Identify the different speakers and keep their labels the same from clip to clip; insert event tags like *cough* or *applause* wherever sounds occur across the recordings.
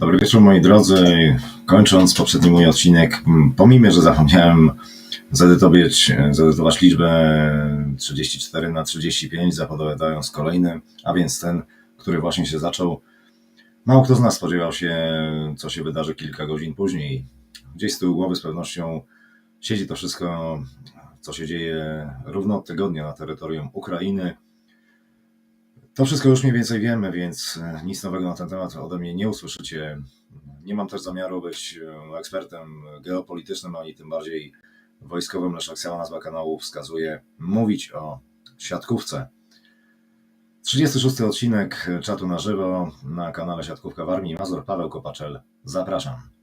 Speaker 1: Dobry wieczór moi drodzy. Kończąc poprzedni mój odcinek, m, pomimo, że zapomniałem zedytować, zedytować liczbę 34 na 35, zapowiadając kolejny, a więc ten, który właśnie się zaczął. Mało kto z nas spodziewał się, co się wydarzy kilka godzin później. Gdzieś z tyłu głowy z pewnością siedzi to wszystko, co się dzieje równo od tygodnia na terytorium Ukrainy. To wszystko już mniej więcej wiemy, więc e, nic nowego na ten temat ode mnie nie usłyszycie. Nie mam też zamiaru być e, ekspertem geopolitycznym, ani tym bardziej wojskowym, lecz jak sama nazwa kanału wskazuje, mówić o siatkówce. 36 odcinek czatu na żywo na kanale Siatkówka w Armii Mazur Paweł Kopaczel. Zapraszam.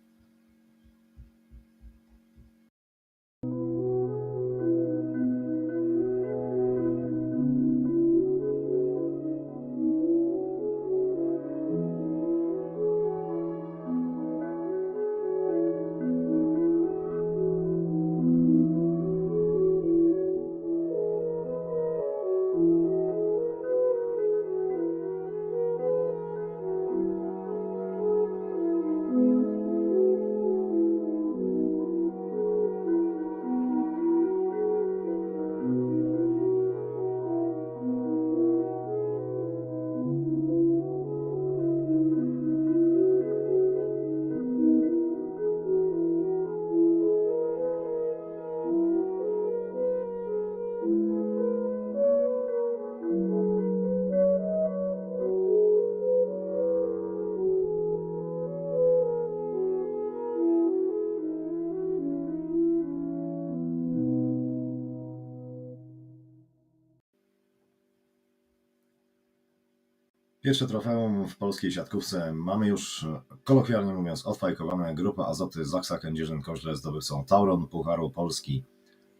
Speaker 1: Pierwsze trofeum w polskiej siatkówce mamy już, kolokwialnie mówiąc, odfajkowane. Grupa Azoty Zaksa Kędzierzyn-Koźle zdobywcą Tauron Pucharu Polski.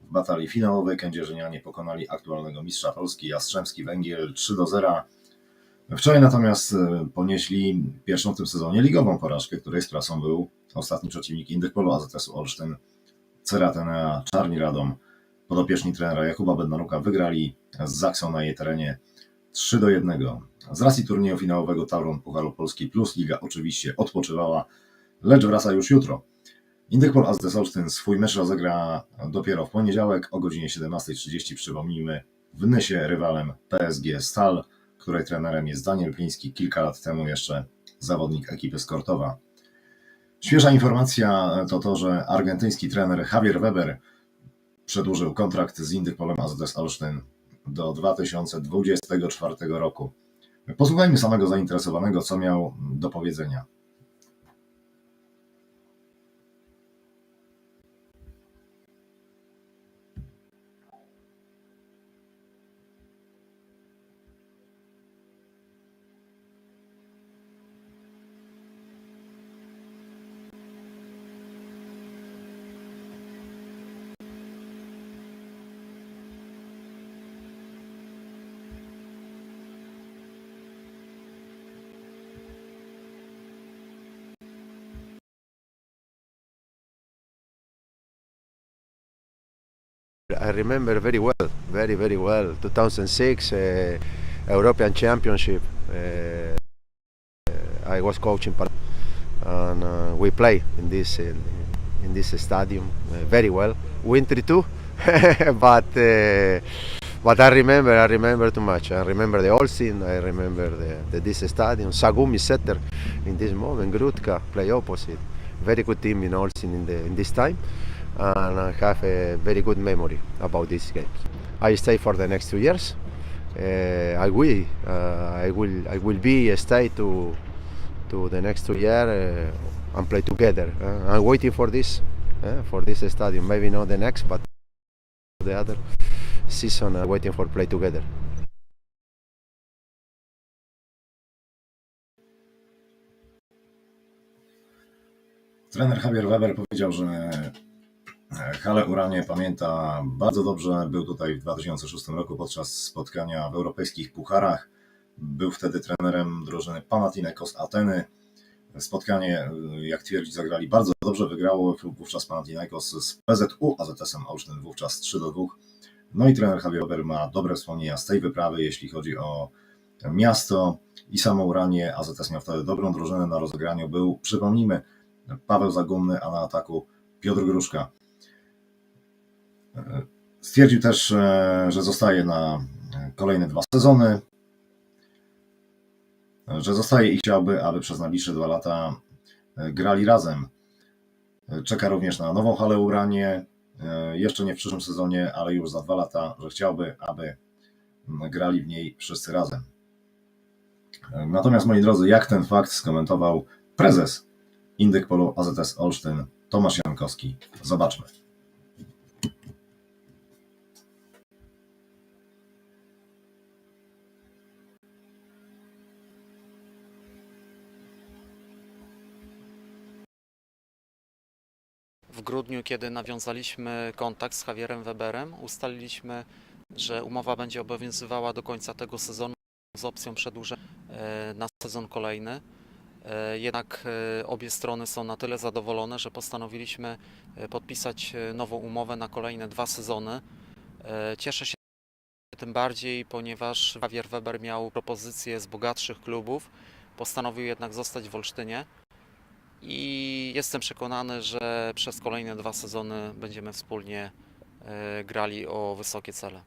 Speaker 1: W batalii finałowej kędzierzynianie pokonali aktualnego mistrza Polski Jastrzębski Węgiel 3 do 0. Wczoraj natomiast e, ponieśli pierwszą w tym sezonie ligową porażkę, której sprawcą był ostatni przeciwnik Indykpolu AZS-u Olsztyn, Ceratena Czarni Radom. Podopieczni trenera Jakuba Bednaruka wygrali z Zaksą na jej terenie 3 do 1. Z racji turnieju finałowego Tauron Pucharu Polski plus Liga oczywiście odpoczywała, lecz wraca już jutro. Indykpol ASD Olsztyn swój mecz rozegra dopiero w poniedziałek o godzinie 17.30. Przypomnijmy, w Nysie rywalem PSG Stal, której trenerem jest Daniel Pliński, kilka lat temu jeszcze zawodnik ekipy Skortowa. Świeża informacja to to, że argentyński trener Javier Weber przedłużył kontrakt z Indykpolem AZS Olsztyn do 2024 roku. Posłuchajmy samego zainteresowanego, co miał do powiedzenia.
Speaker 2: I remember very well, very very well. 2006 uh, European Championship. Uh, I was coaching, and uh, we play in this in, in this stadium uh, very well. Wintry too, *laughs* but uh, but I remember I remember too much. I remember the Olsin. I remember the, the this stadium. Sagumi Setter in this moment. Grutka play opposite. Very good team in Olsin in the in this time and I have a very good memory about these games. I stay for the next two years. Uh, I will, uh, I will, I will be stay to to the next two years uh, and play together. Uh, I'm waiting for this, uh, for this stadium. Maybe not the next, but the other season. Uh, waiting for play together.
Speaker 1: Trener Javier Weber powiedział, że Hale Uranie pamięta bardzo dobrze. Był tutaj w 2006 roku podczas spotkania w europejskich pucharach. Był wtedy trenerem drużyny Panathinaikos Ateny. Spotkanie, jak twierdzi, zagrali bardzo dobrze. Wygrało wówczas Panathinaikos z PZU AZS-em Olsztyn wówczas 3 do 2. No i trener Javier Weber ma dobre wspomnienia z tej wyprawy, jeśli chodzi o Miasto i samo Uranie. AZS miał wtedy dobrą drużynę na rozegraniu. Był, przypomnijmy, Paweł Zagumny, a na ataku Piotr Gruszka. Stwierdził też, e, że zostaje na kolejne dwa sezony, że zostaje i chciałby, aby przez najbliższe dwa lata e, grali razem. E, Czeka również na nową halę Uranie, e, jeszcze nie w przyszłym sezonie, ale już za dwa lata, że chciałby, aby grali w niej wszyscy razem. E, Natomiast moi drodzy, jak ten fakt skomentował prezes Indyk Polo AZS Olsztyn Tomasz Jankowski? Zobaczmy.
Speaker 3: W grudniu, kiedy nawiązaliśmy kontakt z Javierem Weberem, ustaliliśmy, że umowa będzie obowiązywała do końca tego sezonu z opcją przedłużenia e, na sezon kolejny. E, Jednak e, obie strony są na tyle zadowolone, że postanowiliśmy podpisać nową umowę na kolejne dwa sezony. Cieszę się tym bardziej, ponieważ Javier Weber miał propozycje z bogatszych klubów, postanowił jednak zostać w Olsztynie i jestem przekonany, że przez kolejne dwa sezony będziemy wspólnie e, grali o wysokie cele.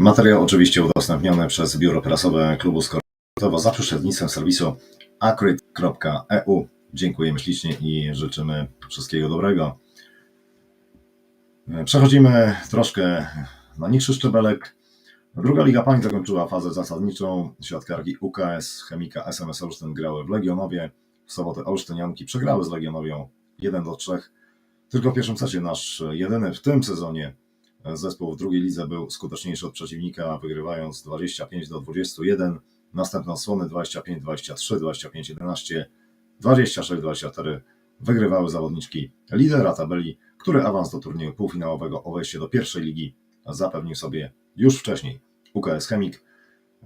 Speaker 1: Materiał oczywiście udostępniony przez biuro prasowe klubu Skortowo za pośrednictwem serwisu acryt.eu. Dziękujemy ślicznie i życzymy wszystkiego dobrego. Przechodzimy troszkę na niższy szczebelek. Druga Liga Pań zakończyła fazę zasadniczą. Świadkarki UKS, Chemika, SMS Olsztyn grały w Legionowie. W sobotę Olsztynianki przegrały z Legionowią 1 do 3. Tylko w pierwszym secie nasz jedyny w tym sezonie zespół w drugiej lidze był skuteczniejszy od przeciwnika, wygrywając 25 do 21. Następne odsłony 25, 23, 25, 11, 26, 24 wygrywały zawodniczki lidera tabeli, który awans do turnieju półfinałowego o wejście do pierwszej ligi zapewnił sobie już wcześniej UKS Chemik.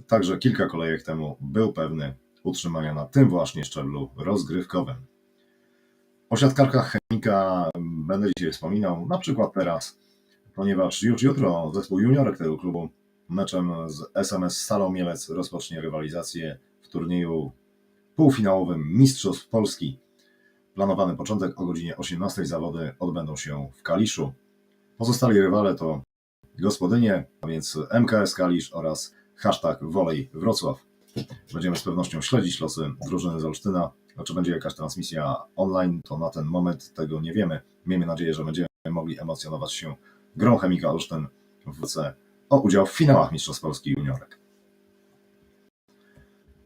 Speaker 1: Także kilka kolejek temu był pewny utrzymania na tym właśnie szczeblu rozgrywkowym. O siatkarkach Chemika będę dzisiaj wspominał, na przykład teraz, ponieważ już jutro zespół juniorek tego klubu meczem z SMS Stalą Mielec rozpocznie rywalizację w turnieju półfinałowym Mistrzostw Polski. Planowany początek o godzinie 18 zawody odbędą się w Kaliszu. Pozostali rywale to gospodynie, a więc MKS Kalisz oraz hashtag Wolej Wrocław. Będziemy z pewnością śledzić losy drużyny z Olsztyna. Czy będzie jakaś transmisja online, to na ten moment tego nie wiemy. Miejmy nadzieję, że będziemy mogli emocjonować się grą Chemika Olsztyn w WC o udział w finałach Mistrzostw Polski juniorek.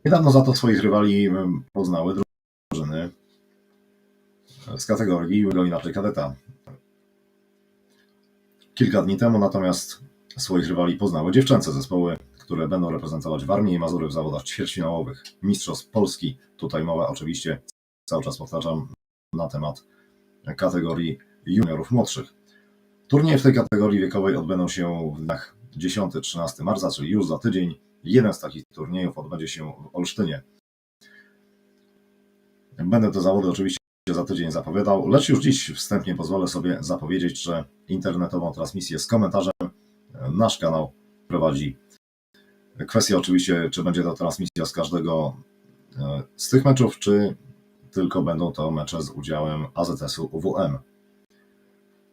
Speaker 1: Niedawno za to swoich rywali em, poznały z kategorii go inaczej kadeta. Kilka dni temu natomiast swoich rywali poznały dziewczęce zespoły, które będą reprezentować Warmię i Mazury w zawodach ćwierćfinałowych Mistrzostw Polski. Tutaj mowa oczywiście, cały czas powtarzam, na temat kategorii juniorów młodszych. Turnieje w tej kategorii wiekowej odbędą się w dniach 10-13 marca, czyli już za tydzień. Jeden z takich turniejów odbędzie się w Olsztynie. Będę te zawody oczywiście za tydzień zapowiadał, lecz już dziś wstępnie pozwolę sobie zapowiedzieć, że internetową transmisję z komentarzem nasz kanał prowadzi. Kwestia oczywiście, czy będzie to transmisja z każdego e, z tych meczów, czy tylko będą to mecze z udziałem AZS-u UWM.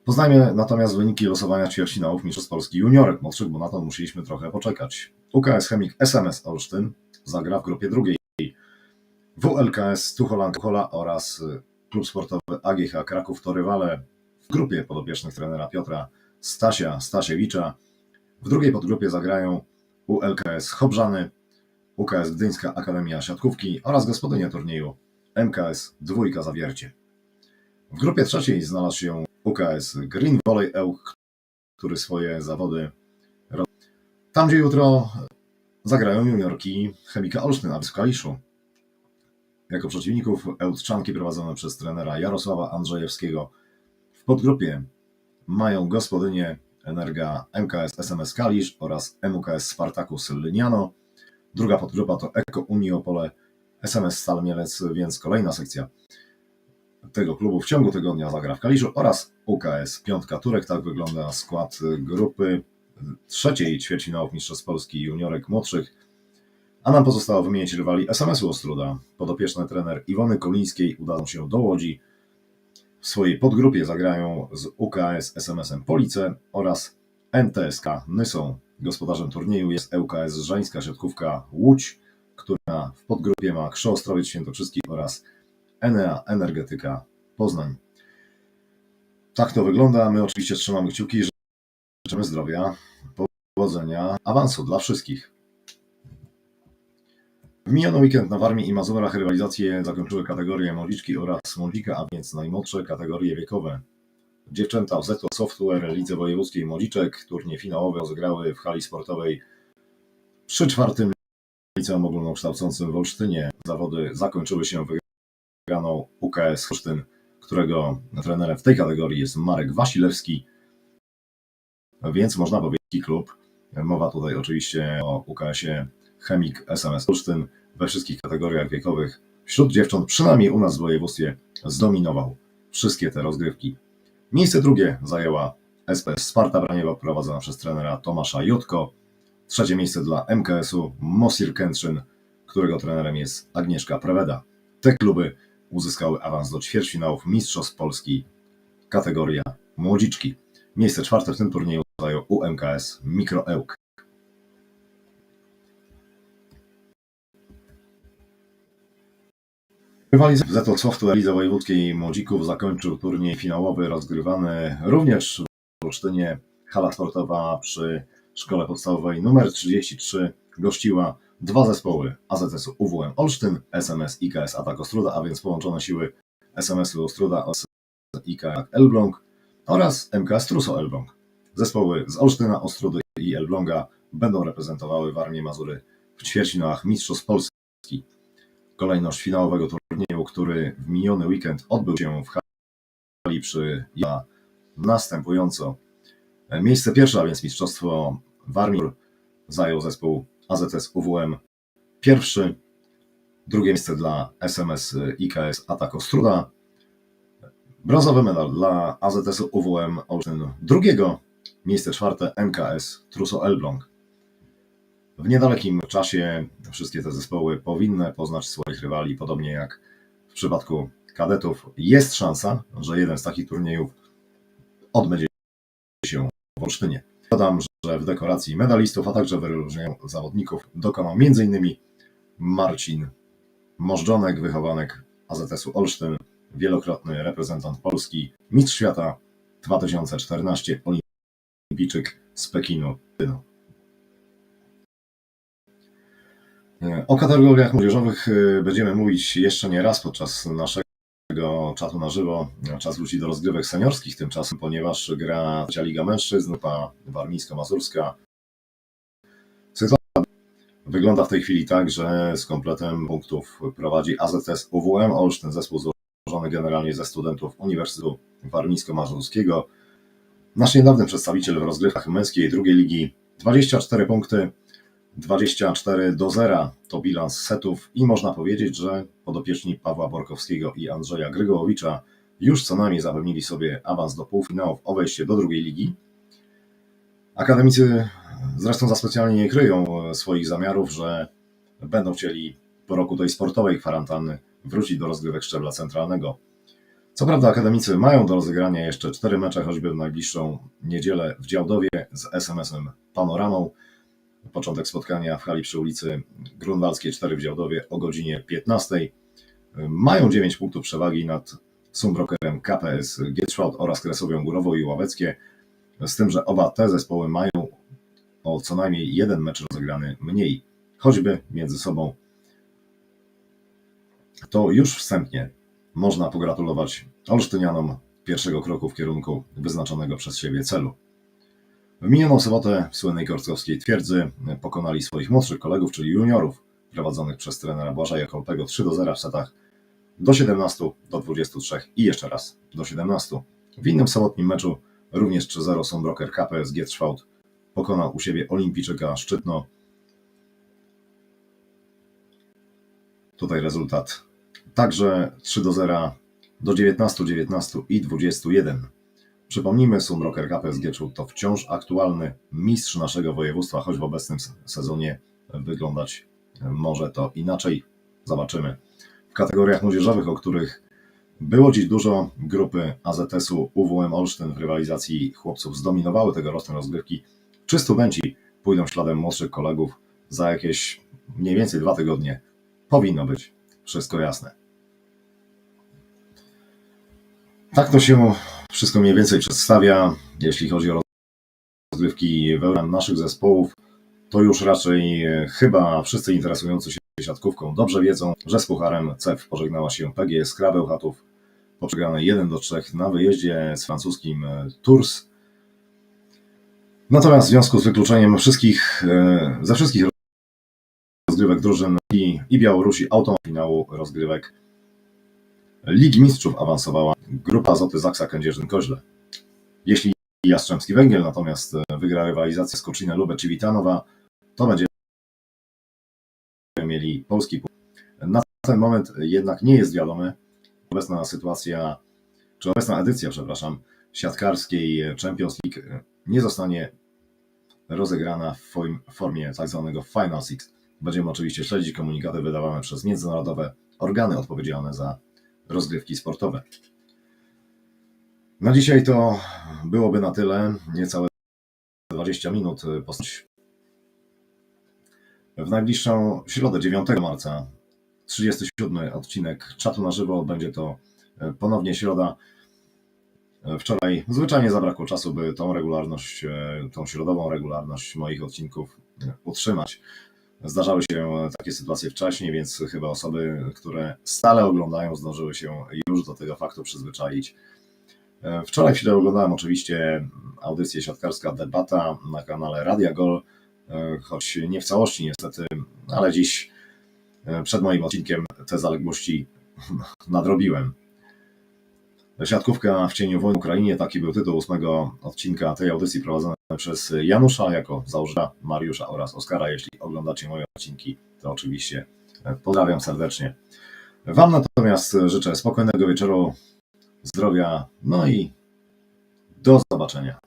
Speaker 1: Poznajmy natomiast wyniki losowania ćwierćfinałów Mistrzostw Polski juniorek młodszych, bo na to musieliśmy trochę poczekać. UKS Chemik SMS Olsztyn zagra w grupie drugiej. WLKS Tucholan Tuchola oraz klub sportowy AGH Kraków to rywale w grupie podopiecznych trenera Piotra Stasia Stasiewicza. W drugiej podgrupie zagrają ULKS Chobrzany, UKS Gdyńska Akademia Siatkówki oraz gospodynie turnieju MKS Dwójka Zawiercie. W grupie trzeciej znalazł się UKS Green Volley Ełk, który swoje zawody roz... Tam, gdzie jutro zagrają juniorki Chemika Olsztyn na Kaliszu. Jako przeciwników Ełtczanki prowadzone przez trenera Jarosława Andrzejewskiego w podgrupie mają gospodynie Energa MKS SMS Kalisz oraz MUKS Spartacus Lyniano. Druga podgrupa to Eko Uniopole SMS Stal Mielec, więc kolejna sekcja tego klubu w ciągu tygodnia zagra w Kaliszu oraz UKS Piątka Turek. Tak wygląda skład grupy trzeciej ćwierćfinałów Mistrzostw Polski juniorek młodszych. A nam pozostało wymienić rywali SMS-u Ostruda. Podopieczny trener Iwony Kolińskiej udadzą się do Łodzi. W swojej podgrupie zagrają z UKS SMS-em Police oraz NTSK Nysą. Gospodarzem turnieju jest ŁKS Żańska Siatkówka Łódź, która w podgrupie ma Krzą Ostrowiec Świętokrzyski oraz Enea Energetyka Poznań. Tak to wygląda. My oczywiście trzymamy kciuki, życzymy zdrowia, powodzenia, awansu dla wszystkich. Miniony weekend na Warmii i Mazurach rywalizacje zakończyły kategorie młodziczki oraz młodzika, a więc najmłodsze kategorie wiekowe. Dziewczęta w Zeto Software Lidze Wojewódzkiej Młodziczek turnie finałowe rozegrały w hali sportowej przy czwartym liceum ogólnokształcącym w Olsztynie. Zawody zakończyły się wygraną UKS Olsztyn, którego trenerem w tej kategorii jest Marek Wasilewski, więc można powiedzieć klub. Mowa tutaj oczywiście o UKS-ie Chemik SMS Olsztyn we wszystkich kategoriach wiekowych. Wśród dziewcząt, przynajmniej u nas w województwie, zdominował wszystkie te rozgrywki. Miejsce drugie zajęła SPS Sparta Braniewa prowadzona przez trenera Tomasza Jutko. Trzecie miejsce dla MKS-u Mosir Kętrzyn, którego trenerem jest Agnieszka Preweda. Te kluby uzyskały awans do ćwierćfinałów Mistrzostw Polski kategoria młodziczki. Miejsce czwarte w tym turnieju zajął UMKS Mikroełk. Rywalizacja Zeto Software Lidze Wojewódzkiej Młodzików zakończył turniej finałowy rozgrywany również w Olsztynie. Hala sportowa przy Szkole Podstawowej nr 33 gościła dwa zespoły AZS-u UWM Olsztyn, SMS IKS Atak Ostruda, a więc połączone siły SMS-u Ostruda oraz IKS Elbląg oraz MKS Truso Elbląg. Zespoły z Olsztyna, Ostrudy i Elbląga będą reprezentowały Warmię Mazury w ćwierćfinałach Mistrzostw Polski. Kolejność finałowego turnieju, który w miniony weekend odbył się w hali przy ja następująco. Miejsce pierwsze, a więc Mistrzostwo Warmii zajął zespół AZS UWM pierwszy, drugie miejsce dla SMS IKS Atak Ostruda, brązowy medal dla AZS UWM Olsztyn drugiego, miejsce czwarte MKS Truso Elbląg. W niedalekim czasie wszystkie te zespoły powinny poznać swoich rywali, podobnie jak w przypadku kadetów. Jest szansa, że jeden z takich turniejów odbędzie się w Olsztynie. Dodam, że w dekoracji medalistów, a także wyróżnieniu zawodników dokonał m.in. Marcin Możdżonek, wychowanek AZS-u Olsztyn, wielokrotny reprezentant Polski, mistrz świata 2014, olimpijczyk z Pekinu. O kategoriach młodzieżowych y, będziemy mówić jeszcze nie raz podczas naszego czatu na żywo. Czas wróci do rozgrywek seniorskich tymczasem, ponieważ gra trzecia Liga Mężczyzn, grupa warmińsko-mazurska. Sytuacja wygląda w tej chwili tak, że z kompletem punktów prowadzi AZS UWM Olsztyn, zespół złożony generalnie ze studentów Uniwersytetu Warmińsko-Mazurskiego. Nasz niedawny przedstawiciel w rozgrywkach męskiej drugiej ligi 24 punkty, 24 do 0 to bilans setów i można powiedzieć, że podopieczni Pawła Borkowskiego i Andrzeja Grygołowicza już co najmniej zapewnili sobie awans do półfinałów o wejście do drugiej ligi. Akademicy zresztą za specjalnie nie kryją swoich zamiarów, że będą chcieli po roku tej sportowej kwarantanny wrócić do rozgrywek szczebla centralnego. Co prawda akademicy mają do rozegrania jeszcze cztery mecze, choćby w najbliższą niedzielę w Działdowie z SMS-em Panoramą. Początek spotkania w hali przy ulicy Grunwaldzkiej 4 w Działdowie o godzinie 15. Mają 9 punktów przewagi nad Sumbrokerem KPS Gietrzwałd oraz Kresowią Górową i Ławeckie, z tym, że oba te zespoły mają o co najmniej jeden mecz rozegrany mniej, choćby między sobą. To już wstępnie można pogratulować Olsztynianom pierwszego kroku w kierunku wyznaczonego przez siebie celu. W minioną sobotę w słynnej korckowskiej twierdzy pokonali swoich młodszych kolegów, czyli juniorów, prowadzonych przez trenera Błażeja Kolpego 3 do 0 w setach do 17 do 23 i jeszcze raz do 17. W innym sobotnim meczu również 3-0 Sombroker KPS Gietrzwałd pokonał u siebie Olimpijczyka Szczytno tutaj rezultat. Także 3 do 0 do 19, 19 i 21. Przypomnijmy, Sumrocker KPS Gieczów to wciąż aktualny mistrz naszego województwa, choć w obecnym sezonie wyglądać może to inaczej. Zobaczymy. W kategoriach młodzieżowych, o których było dziś dużo, grupy AZS-u UWM Olsztyn w rywalizacji chłopców zdominowały tegoroczne rozgrywki. Czy studenci pójdą śladem młodszych kolegów za jakieś mniej więcej dwa tygodnie? Powinno być wszystko jasne. Tak to się wszystko mniej więcej przedstawia. Jeśli chodzi o rozgrywki wełna naszych zespołów, to już raczej e, chyba wszyscy interesujący się siatkówką dobrze wiedzą, że z Pucharem CEF pożegnała się PGS Krabełchatów po przegranej 1 do 3 na wyjeździe z francuskim e, Tours. Natomiast w związku z wykluczeniem wszystkich, e, ze wszystkich rozgrywek drużyn i, i Białorusi autofinału rozgrywek Ligi Mistrzów awansowała grupa Azoty Zaksa Kędzierzyn-Koźle. Jeśli Jastrzębski Węgiel natomiast e, wygra rywalizację z Koczyna Lubę czy Witanowa, to będzie mieli polski punkt. Na ten moment jednak nie jest wiadome, obecna sytuacja, czy obecna edycja, przepraszam, siatkarskiej Champions League nie zostanie rozegrana w formie tak zwanego Final Six. Będziemy oczywiście śledzić komunikaty wydawane przez międzynarodowe organy odpowiedzialne za rozgrywki sportowe. Na dzisiaj to byłoby na tyle. Niecałe 20 minut postać. W najbliższą środę 9 marca 37 odcinek czatu na żywo. Będzie to e, ponownie środa. E, Wczoraj zwyczajnie zabrakło czasu, by tą regularność, tą środową regularność moich odcinków utrzymać. Zdarzały się takie sytuacje wcześniej, więc chyba osoby, które stale oglądają, zdążyły się już do tego faktu przyzwyczaić. E, Wczoraj chwilę oglądałem oczywiście audycję siatkarska Debata na kanale Radia Gol, e, choć nie w całości niestety, ale dziś e, przed moim odcinkiem te zaległości *laughs* nadrobiłem. Siatkówka w cieniu wojny Ukrainie, taki był tytuł ósmego odcinka tej audycji prowadzony przez Janusza jako założyciela Mariusza oraz Oskara. Jeśli oglądacie moje odcinki, to oczywiście pozdrawiam serdecznie. Wam natomiast życzę spokojnego wieczoru, zdrowia, no i do zobaczenia.